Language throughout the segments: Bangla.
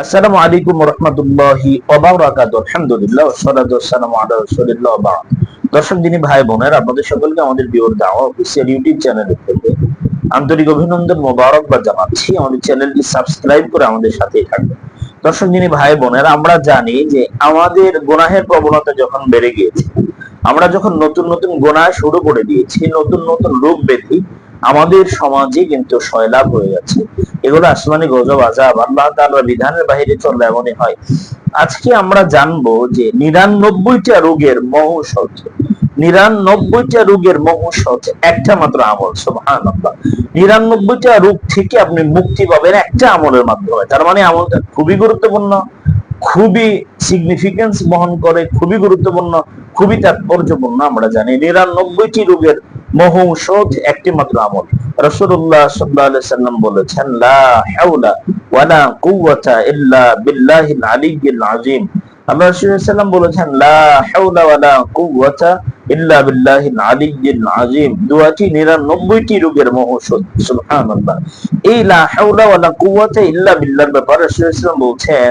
আসসালামু আলাইকুম রহমতুল্লাহি আলহামদুলিল্লাহ ওয়াসসালাতু ওয়াসসালামু আলা রাসূলিল্লাহ বা'দ। দর্শক দিনী ভাই বোনেরা, আপনাদের সকলকে আমাদের বিওর দাওয়া অফিসিয়াল ইউটিউব চ্যানেলের থেকে আন্তরিক অভিনন্দন মোবারকবাদ জানাচ্ছি। আমাদের চ্যানেলটি সাবস্ক্রাইব করে আমাদের সাথেই থাকবেন। দর্শক দিনী ভাই বোনেরা, আমরা জানি যে আমাদের গুনাহের প্রবণতা যখন বেড়ে গিয়েছে, আমরা যখন নতুন নতুন গোনা শুরু করে দিয়েছি, নতুন নতুন রূপ ব্যাধি আমাদের সমাজে কিন্তু সয়লাভ হয়ে যাচ্ছে। এগুলো আসমানি গজব, আজাব। আল্লাহ তাআলার বিধানের বাইরে চললে এমনই হয়। আজকে আমরা জানব যে নিরানব্বইটা রোগের মহৌষধ, নিরানব্বইটা রোগের মহৌষধ একটা মাত্র আমল, সুবহানাল্লাহ। নিরানব্বইটা রোগ থেকে আপনি মুক্তি পাবেন একটা আমলের মাধ্যমে। তার মানে আমলটা খুবই গুরুত্বপূর্ণ, খুবই সিগনিফিকেন্স বহন করে, খুবই গুরুত্বপূর্ণ, খুবই তাৎপর্যপূর্ণ আমরা জানি। নিরানব্বইটি রোগের মহৌষধ একটি মাত্র আমল। রাসূলুল্লাহ সাল্লাল্লাহু আলাইহি সাল্লাম বলেছেন, লা হাওলা ওয়ালা কুওয়াতা ইল্লা বিল্লাহিল আলিয়্যিল আযীম। বলেছেন, লা হাওলা ওয়ালা কুওয়াতা ইল্লা বিল্লাহিল আলিয়্যিল আযীম। দুয়াটি 99টি রোগের মহৌষধ, সুবহানাল্লাহ। এই লা হাওলা ওয়ালা কুওয়াতা ইল্লা বিল্লাহর ব্যাপারে রাসূলুল্লাহ বলছেন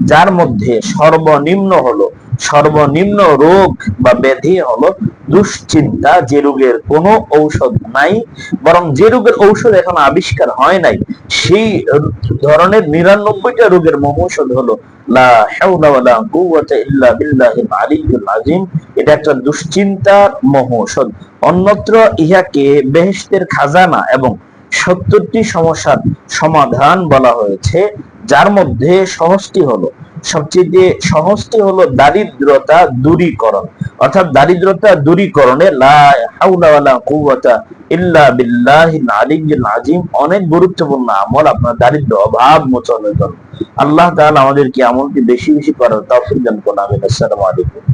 যার মধ্যে সর্বনিম্ন হলো, সর্বনিম্ন রোগ বা ব্যাধি হলো দুশ্চিন্তা, যে রোগের কোনো ঔষধ নাই, বরং যে রোগের ঔষধ এখন আবিষ্কার হয় নাই, সেই ধরনের নিরানব্বইটা রোগের মহৌষধ হলো সমাধান বলা হয়েছে। যার মধ্যে সহজটি হলো, সবচেয়ে সহজটি হলো দারিদ্রতা দূরীকরণ। অর্থাৎ দারিদ্রতা দূরীকরণে অনেক গুরুত্বপূর্ণ আমল আপনার দারিদ্র অভাব মোচনের জন্য। আল্লাহ তাআলা আমাদেরকে আমলটি বেশি বেশি করার তৌফিক দান করুন, আমিন। আসসালামু আলাইকুম।